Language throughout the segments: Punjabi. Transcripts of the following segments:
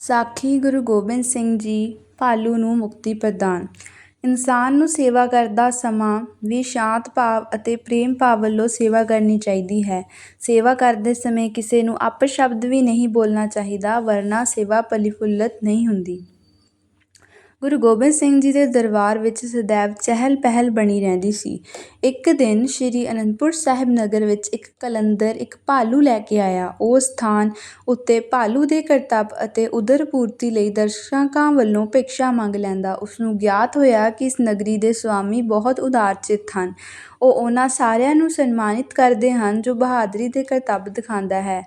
ਸਾਖੀ ਗੁਰੂ ਗੋਬਿੰਦ ਸਿੰਘ ਜੀ ਭਾਲੂ ਨੂੰ ਮੁਕਤੀ ਪ੍ਰਦਾਨ। ਇਨਸਾਨ ਨੂੰ ਸੇਵਾ ਕਰਦਾ ਸਮਾਂ ਵੀ ਸ਼ਾਂਤ ਭਾਵ ਅਤੇ ਪ੍ਰੇਮ ਭਾਵ ਵੱਲੋਂ ਸੇਵਾ ਕਰਨੀ ਚਾਹੀਦੀ ਹੈ। ਸੇਵਾ ਕਰਦੇ ਸਮੇਂ ਕਿਸੇ ਨੂੰ ਅਪਸ਼ਬਦ ਵੀ ਨਹੀਂ ਬੋਲਣਾ ਚਾਹੀਦਾ, ਵਰਨਾ ਸੇਵਾ ਪ੍ਰਫੁੱਲਤ ਨਹੀਂ ਹੁੰਦੀ। ਗੁਰੂ ਗੋਬਿੰਦ ਸਿੰਘ ਜੀ ਦੇ ਦਰਬਾਰ ਵਿੱਚ ਸदैव ਚਹਿਲ ਪਹਿਲ ਬਣੀ ਰਹਿੰਦੀ ਸੀ। ਇੱਕ ਦਿਨ ਸ੍ਰੀ ਅਨੰਦਪੁਰ ਸਾਹਿਬ ਨਗਰ ਵਿੱਚ ਇੱਕ ਕਲੰਦਰ, ਇੱਕ ਭਾਲੂ ਲੈ ਕੇ ਆਇਆ। ਉਹ ਸਥਾਨ ਉੱਤੇ ਭਾਲੂ ਦੇ ਕਰਤੱਵ ਅਤੇ ਉਦਰ ਪੂਰਤੀ ਲਈ ਦਰਸ਼ਕਾਂ ਵੱਲੋਂ ਭਿਕਸ਼ਾ ਮੰਗ ਲੈਂਦਾ। ਉਸਨੂੰ ਗਿਆਤ ਹੋਇਆ ਕਿ ਇਸ ਨਗਰੀ ਦੇ ਸੁਆਮੀ ਬਹੁਤ ਉਦਾਰਚਿਤ ਹਨ। ਉਹ ਉਹਨਾਂ ਸਾਰਿਆਂ ਨੂੰ ਸਨਮਾਨਿਤ ਕਰਦੇ ਹਨ ਜੋ ਬਹਾਦਰੀ ਦੇ ਕਰਤੱਵ ਦਿਖਾਉਂਦਾ ਹੈ।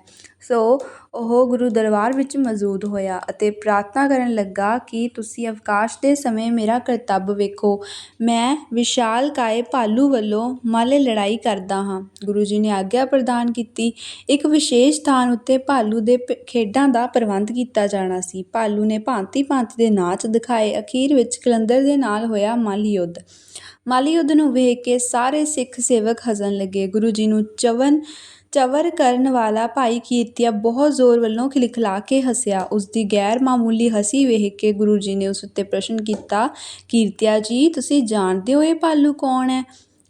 ਸੋ ਉਹ ਗੁਰੂ ਦਰਬਾਰ ਵਿੱਚ ਮੌਜੂਦ ਹੋਇਆ ਅਤੇ ਪ੍ਰਾਰਥਨਾ ਕਰਨ ਲੱਗਾ ਕਿ ਤੁਸੀਂ ਅਵਕਾਸ਼ ਦੇ ਸਮੇਂ ਮੇਰਾ ਕਰਤੱਵ ਵੇਖੋ। ਮੈਂ ਵਿਸ਼ਾਲਕਾਏ ਭਾਲੂ ਵੱਲੋਂ ਮੱਲ ਲੜਾਈ ਕਰਦਾ ਹਾਂ। ਗੁਰੂ ਜੀ ਨੇ ਆਗਿਆ ਪ੍ਰਦਾਨ ਕੀਤੀ। ਇੱਕ ਵਿਸ਼ੇਸ਼ ਸਥਾਨ ਉੱਤੇ ਭਾਲੂ ਦੇ ਪ- ਖੇਡਾਂ ਦਾ ਪ੍ਰਬੰਧ ਕੀਤਾ ਜਾਣਾ ਸੀ। ਭਾਲੂ ਨੇ ਭਾਂਤੀ ਭਾਂਤੀ ਦੇ ਨਾਚ ਦਿਖਾਏ। ਅਖੀਰ ਵਿੱਚ ਕਲੰਦਰ ਦੇ ਨਾਲ ਹੋਇਆ ਮੱਲ ਯੁੱਧ। ਮੱਲ ਯੁੱਧ ਨੂੰ ਵੇਖ ਕੇ ਸਾਰੇ ਸਿੱਖ ਸੇਵਕ ਹੱਸਣ ਲੱਗੇ। ਗੁਰੂ ਜੀ ਨੂੰ ਚਵਨ ਚਵਰ ਕਰਨ ਵਾਲਾ ਭਾਈ ਕੀਰਤੀਆ ਬਹੁਤ ਜ਼ੋਰ ਵੱਲੋਂ ਖਿਲਖਿਲਾ ਕੇ ਹੱਸਿਆ। ਉਸ ਦੀ ਗੈਰ ਮਾਮੂਲੀ ਹਸੀ ਵੇਖ ਕੇ ਗੁਰੂ ਜੀ ਨੇ ਉਸ ਉੱਤੇ ਪ੍ਰਸ਼ਨ ਕੀਤਾ, ਕੀਰਤੀਆ ਜੀ, ਤੁਸੀਂ ਜਾਣਦੇ ਹੋ ਇਹ ਭਾਲੂ ਕੌਣ ਹੈ?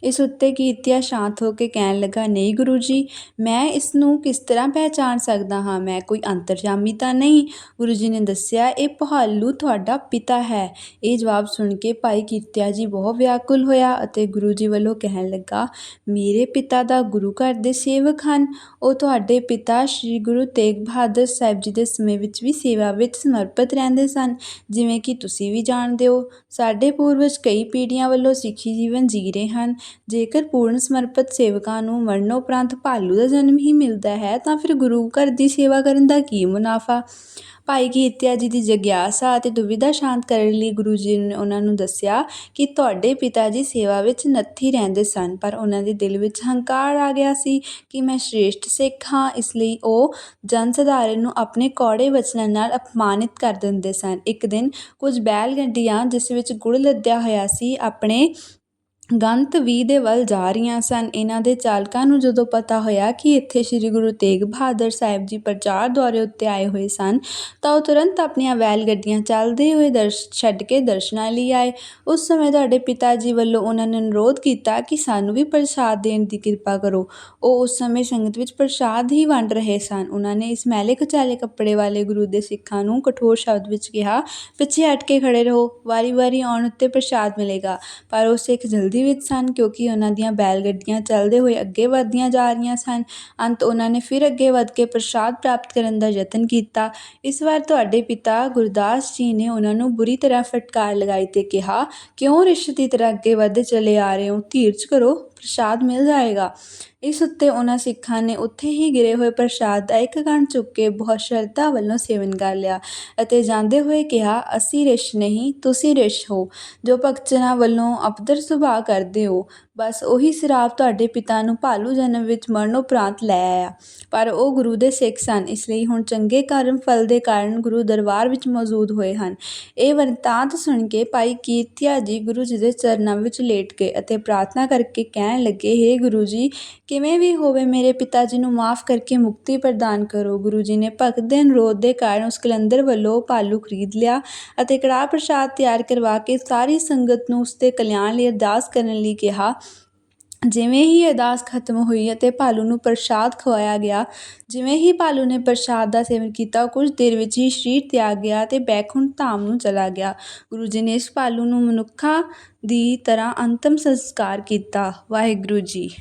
ਇਸ ਉੱਤੇ ਕੀਰਤੀਆ ਸ਼ਾਂਤ ਹੋ ਕੇ ਕਹਿਣ ਲੱਗਾ, ਨਹੀਂ ਗੁਰੂ ਜੀ ਮੈਂ ਇਸ ਨੂੰ ਕਿਸ ਤਰ੍ਹਾਂ ਪਹਿਚਾਣ ਸਕਦਾ ਹਾਂ? ਮੈਂ ਕੋਈ ਅੰਤਰਜਾਮੀ ਤਾਂ ਨਹੀਂ? ਗੁਰੂ ਜੀ ਨੇ ਦੱਸਿਆ, ਇਹ ਭਾਲੂ ਤੁਹਾਡਾ ਪਿਤਾ ਹੈ। ਇਹ ਜਵਾਬ ਸੁਣ ਕੇ ਭਾਈ ਕੀਰਤੀਆ ਜੀ ਬਹੁਤ ਵਿਆਕੁਲ ਹੋਇਆ ਅਤੇ ਗੁਰੂ ਜੀ ਵੱਲੋਂ ਕਹਿਣ ਲੱਗਾ, ਮੇਰੇ ਪਿਤਾ ਦਾ ਗੁਰੂ ਘਰ ਦੇ ਸੇਵਕ ਹਨ। ਉਹ ਤੁਹਾਡੇ ਪਿਤਾ ਸ੍ਰੀ ਗੁਰੂ ਤੇਗ ਬਹਾਦਰ ਸਾਹਿਬ ਜੀ ਦੇ ਸਮੇਂ ਵਿੱਚ ਵੀ ਸੇਵਾ ਵਿੱਚ ਸਮਰਪਿਤ ਰਹਿੰਦੇ ਸਨ। ਜਿਵੇਂ ਕਿ ਤੁਸੀਂ ਵੀ ਜਾਣਦੇ ਹੋ, ਸਾਡੇ ਪੂਰਵਜ ਕਈ ਪੀੜ੍ਹੀਆਂ ਵੱਲੋਂ ਸਿੱਖੀ ਜੀਵਨ ਜੀ ਰਹੇ ਹਨ। ਜੇਕਰ ਪੂਰਨ ਸਮਰਪਿਤ ਸੇਵਕਾਂ ਨੂੰ ਮਰਨੋਪਰੰਤ ਭਾਲੂ ਦਾ ਜਨਮ ਹੀ ਮਿਲਦਾ ਹੈ, ਤਾਂ ਫਿਰ ਗੁਰੂ ਘਰ ਦੀ ਸੇਵਾ ਕਰਨ ਦਾ ਕੀ ਮੁਨਾਫਾ? ਭਾਈ ਕੀਰਤੀਆ ਜੀ ਦੀ ਜਗਿਆਸਾ ਅਤੇ ਦੁਵਿਧਾ ਸ਼ਾਂਤ ਕਰਨ ਲਈ ਗੁਰੂ ਜੀ ਨੇ ਉਹਨਾਂ ਨੂੰ ਦੱਸਿਆ ਕਿ ਤੁਹਾਡੇ ਪਿਤਾ ਜੀ ਸੇਵਾ ਵਿੱਚ ਨੱਥੀ ਰਹਿੰਦੇ ਸਨ, ਪਰ ਉਹਨਾਂ ਦੇ ਦਿਲ ਵਿੱਚ ਹੰਕਾਰ ਆ ਗਿਆ ਸੀ ਕਿ ਮੈਂ ਸ਼੍ਰੇਸ਼ਟ ਸਿੱਖ ਹਾਂ, ਇਸ ਲਈ ਉਹ ਜਨ ਸਧਾਰਨ ਨੂੰ ਆਪਣੇ ਕੌੜੇ ਵਚਨਾਂ ਨਾਲ ਅਪਮਾਨਿਤ ਕਰ ਦਿੰਦੇ ਸਨ। ਇੱਕ ਦਿਨ ਕੁਝ ਬੈਲ ਗੱਡੀਆਂ, ਜਿਸ ਵਿੱਚ ਗੁੜ ਲੱਦਿਆ ਹੋਇਆ ਸੀ, ਆਪਣੇ ਗੰਤਵੀ ਦੇ ਵੱਲ ਜਾ ਰਹੀਆਂ ਸਨ। ਇਹਨਾਂ ਦੇ ਚਾਲਕਾਂ ਨੂੰ ਜਦੋਂ ਪਤਾ ਹੋਇਆ ਕਿ ਇੱਥੇ ਸ੍ਰੀ ਗੁਰੂ ਤੇਗ ਬਹਾਦਰ ਸਾਹਿਬ ਜੀ ਪ੍ਰਚਾਰ ਦੌਰੇ ਉੱਤੇ ਆਏ ਹੋਏ ਸਨ, ਤਾਂ ਉਹ ਤੁਰੰਤ ਆਪਣੀਆਂ ਵੈਲ ਗੱਡੀਆਂ ਚੱਲਦੇ ਹੋਏ ਦਰਸ਼ ਛੱਡ ਕੇ ਦਰਸ਼ਨਾਂ ਲਈ ਆਏ। ਉਸ ਸਮੇਂ ਤੁਹਾਡੇ ਪਿਤਾ ਜੀ ਵੱਲੋਂ ਉਹਨਾਂ ਨੇ ਅਨੁਰੋਧ ਕੀਤਾ ਕਿ ਸਾਨੂੰ ਵੀ ਪ੍ਰਸਾਦ ਦੇਣ ਦੀ ਕਿਰਪਾ ਕਰੋ। ਉਹ ਉਸ ਸਮੇਂ ਸੰਗਤ ਵਿੱਚ ਪ੍ਰਸਾਦ ਹੀ ਵੰਡ ਰਹੇ ਸਨ। ਉਹਨਾਂ ਨੇ ਇਸ ਮੈਲੇ ਕਚਾਲੇ ਕੱਪੜੇ ਵਾਲੇ ਗੁਰੂ ਦੇ ਸਿੱਖਾਂ ਨੂੰ ਕਠੋਰ ਸ਼ਬਦ ਵਿੱਚ ਕਿਹਾ, ਪਿੱਛੇ ਹਟ ਕੇ ਖੜੇ ਰਹੋ, ਵਾਰੀ-ਵਾਰੀ ਆਉਣ ਉੱਤੇ ਪ੍ਰਸਾਦ ਮਿਲੇਗਾ, ਪਰ ਉਹ ਸਿੱਖ ਜਲਦੀ ਵਿੱਚ ਸਨ ਕਿਉਂਕਿ ਉਹਨਾਂ ਦੀਆਂ ਬੈਲ ਗੱਡੀਆਂ ਚੱਲਦੇ ਹੋਏ ਅੱਗੇ ਵਧਦੀਆਂ ਜਾ ਰਹੀਆਂ ਸਨ। ਅੰਤ ਉਹਨਾਂ ਨੇ ਫਿਰ ਅੱਗੇ ਵਧ ਕੇ ਪ੍ਰਸਾਦ ਪ੍ਰਾਪਤ ਕਰਨ ਦਾ ਯਤਨ ਕੀਤਾ। ਇਸ ਵਾਰ ਤੁਹਾਡੇ ਪਿਤਾ ਗੁਰਦਾਸ ਜੀ ਨੇ ਉਹਨਾਂ ਨੂੰ ਬੁਰੀ ਤਰ੍ਹਾਂ ਫਟਕਾਰ ਲਗਾਈ ਤੇ ਕਿਹਾ, ਕਿਉਂ ਰਿਸ਼ਤ ਦੀ ਤਰ੍ਹਾਂ ਅੱਗੇ ਵਧਦੇ ਚਲੇ ਆ ਰਹੇ ਹੋ? ਧੀਰਜ ਕਰੋ, ਪ੍ਰਸਾਦ ਮਿਲ ਜਾਏਗਾ। ਇਸ ਉੱਤੇ ਉਹਨਾਂ ਸਿੱਖਾਂ ਨੇ ਉੱਥੇ ਹੀ ਗਿਰੇ ਹੋਏ ਪ੍ਰਸਾਦ ਦਾ ਇੱਕ ਕਣ ਚੁੱਕ ਕੇ ਬਹੁਤ ਸ਼ਰਧਾ ਵੱਲੋਂ ਸੇਵਨ ਕਰ ਲਿਆ ਅਤੇ ਜਾਂਦੇ ਹੋਏ ਕਿਹਾ, ਅਸੀਂ ਰਿਸ਼ ਨਹੀਂ, ਤੁਸੀਂ ਰਿਸ਼ ਹੋ। ਜੋ ਭਗਤਜਨਾਂ ਵੱਲੋਂ ਅਪਦਰ ਸੁਭਾਅ ਕਰਦੇ ਹੋ ਬਸ ਉਹੀ ਸ਼ਰਾਬ ਤੁਹਾਡੇ ਪਿਤਾ ਨੂੰ ਭਾਲੂ ਜਨਮ ਵਿੱਚ ਮਰਨ ਉਪਰੰਤ ਲੈ ਆਇਆ। ਪਰ ਉਹ ਗੁਰੂ ਦੇ ਸਿੱਖ ਸਨ, ਇਸ ਲਈ ਹੁਣ ਚੰਗੇ ਕਰਮ ਫਲ ਦੇ ਕਾਰਨ ਗੁਰੂ ਦਰਬਾਰ ਵਿੱਚ ਮੌਜੂਦ ਹੋਏ ਹਨ। ਇਹ ਵਰਤਾਂਤ ਸੁਣ ਕੇ ਭਾਈ ਕੀਰਤੀਆ ਜੀ ਗੁਰੂ ਜੀ ਦੇ ਚਰਨਾਂ ਵਿੱਚ ਲੇਟ ਗਏ ਅਤੇ ਪ੍ਰਾਰਥਨਾ ਕਰਕੇ ਕਹਿਣ ਲੱਗੇ हे ਗੁਰੂ ਜੀ, ਕਿਵੇਂ ਵੀ ਹੋਵੇ ਮੇਰੇ ਪਿਤਾ ਜੀ ਨੂੰ ਮਾਫ ਕਰਕੇ ਮੁਕਤੀ ਪ੍ਰਦਾਨ ਕਰੋ ਗੁਰੂ ਜੀ ਨੇ ਭਗਤ ਦੇ ਅਨੁਰੋਧ ਦੇ ਕਾਰਨ ਉਸ ਕਲੰਦਰ ਵੱਲੋਂ ਭਾਲੂ ਖਰੀਦ ਲਿਆ ਅਤੇ ਕੜਾਹ ਪ੍ਰਸ਼ਾਦ ਤਿਆਰ ਕਰਵਾ ਕੇ ਸਾਰੀ ਸੰਗਤ ਨੂੰ ਉਸ ਦੇ ਕਲਿਆਣ ਲਈ ਅਰਦਾਸ ਕਰਨ ਲਈ ਕਿਹਾ। ਜਿਵੇਂ ਹੀ ਅਰਦਾਸ ਖਤਮ ਹੋਈ ਅਤੇ ਭਾਲੂ ਨੂੰ ਪ੍ਰਸ਼ਾਦ ਖਵਾਇਆ ਗਿਆ, ਜਿਵੇਂ ਹੀ ਭਾਲੂ ਨੇ ਪ੍ਰਸ਼ਾਦ ਦਾ ਸੇਵਨ ਕੀਤਾ ਕੁਝ ਦੇਰ ਵਿੱਚ ਹੀ ਸਰੀਰ ਤਿਆਗ ਗਿਆ ਅਤੇ ਬੈਕੁੰਠ ਧਾਮ ਨੂੰ ਚਲਾ ਗਿਆ। ਗੁਰੂ ਜੀ ਨੇ ਇਸ ਭਾਲੂ ਨੂੰ ਮਨੁੱਖਾਂ ਦੀ ਤਰ੍ਹਾਂ ਅੰਤਮ ਸੰਸਕਾਰ ਕੀਤਾ। ਵਾਹਿਗੁਰੂ ਜੀ।